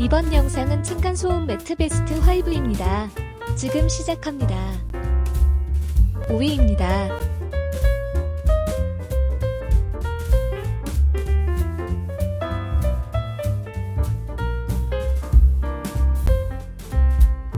이번 영상은 층간소음 매트 베스트 5입니다. 지금 시작합니다. 5위입니다.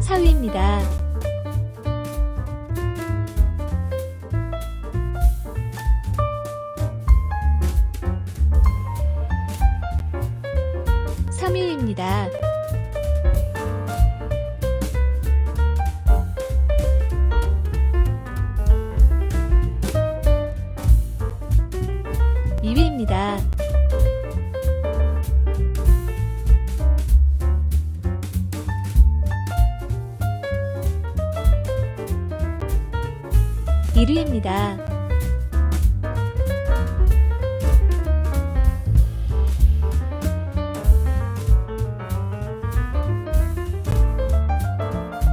사위입니다 3위입니다. 이위입니다 1위입니다.